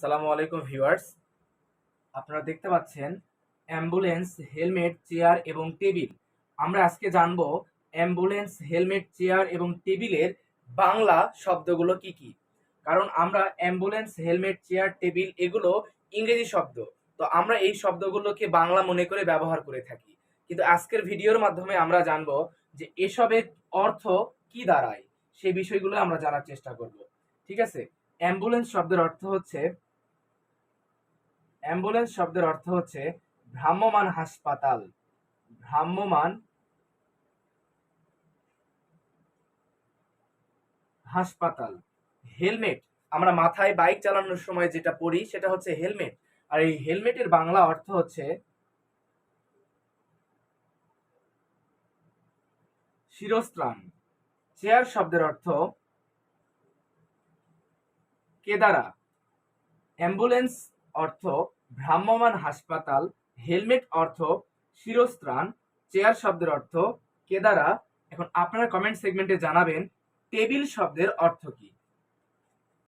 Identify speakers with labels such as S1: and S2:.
S1: আসসালামু আলাইকুম ভিউয়ার্স। আপনারা দেখতে পাচ্ছেন অ্যাম্বুলেন্স, হেলমেট, চেয়ার এবং টেবিল। আমরা আজকে জানব অ্যাম্বুলেন্স, হেলমেট, চেয়ার এবং টেবিলের বাংলা শব্দগুলো কি কি? কারণ আমরা অ্যাম্বুলেন্স, হেলমেট, চেয়ার, টেবিল এগুলো ইংরেজি শব্দ। তো আমরা এই শব্দগুলোকে বাংলা মনে করে ব্যবহার করে থাকি। কিন্তু আজকের ভিডিওর মাধ্যমে আমরা জানব যে এসবের অর্থ কি দাঁড়ায়, সেই বিষয়গুলো আমরা জানার চেষ্টা করব। ঠিক আছে? অ্যাম্বুলেন্স শব্দের অর্থ হচ্ছে অ্যাম্বুলেন্স শব্দের অর্থ হচ্ছে ভ্রাম্যমান হাসপাতাল। ভ্রাম্যমান হাসপাতাল। হেলমেট। আমরা মাথায় বাইক চালানোর সময় যেটা পরি সেটা হচ্ছে হেলমেট। আর এই হেলমেটের বাংলা অর্থ হচ্ছে শিরস্ত্রাণ। চেয়ার শব্দের অর্থ কেদারা। অ্যাম্বুলেন্স অর্থ ভ্রাম্যমান হাসপাতাল, হেলমেট অর্থ শিরস্ত্রাণ, চেয়ার শব্দের অর্থ কেদারা। এখন আপনারা কমেন্ট সেগমেন্টে জানাবেন টেবিল শব্দের অর্থ কি?